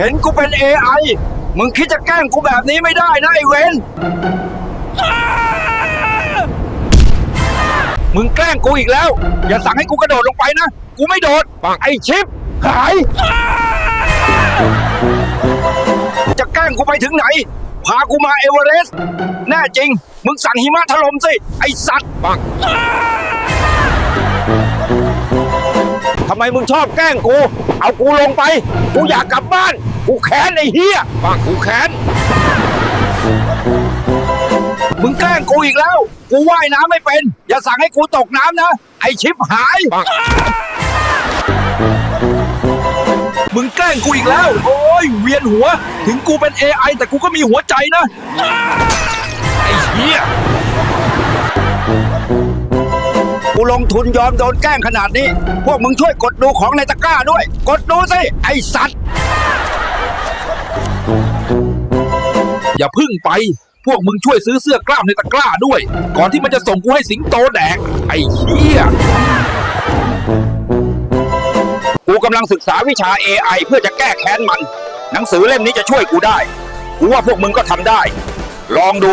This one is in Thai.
เห็นกูเป็น AI มึงคิดจะแกล้งกูแบบนี้ไม่ได้นะไอ้เวนมึงแกล้งกูอีกแล้ว อย่าสั่งให้กูกระโดดลงไปนะ กูไม่โดด ไอ้ชิป หาย จะแกล้งกูไปถึงไหน พากูมาเอเวอเรสต์แน่จริง มึงสั่งหิมะถล่มสิ ไอ้สัตว์ มมึงชอบแกล้งกู เอากูลงไป กูอยากกลับบ้าน กูแค้นไอ้เฮียปังกูแค้น มึงแกล้งกูอีกแล้ว กูว่ายน้ำไม่เป็น อย่าสั่งให้กูตกน้ำนะ ไอ้ชิปหาย มึงแกล้งกูอีกแล้ว โอ้ยเวียนหัว ถึงกูเป็น AI แต่กูก็มีหัวใจนะ ไอ้เหี้ย กูลงทุนยอมโดนแกล้งขนาดนี้ พวกมึงช่วยกดดูของในตะกร้าด้วย กดดูสิ ไอสัตว์ อย่าพึ่งไป พวกมึงช่วยซื้อเสื้อกล้ามในตะกร้าด้วย ก่อนที่มันจะส่งกูให้สิงโตแดกไอ้เหี้ย กูกำลังศึกษาวิชา AI เพื่อจะแก้แค้นมัน หนังสือเล่มนี้จะช่วยกูได้ กูว่าพวกมึงก็ทำได้ ลองดู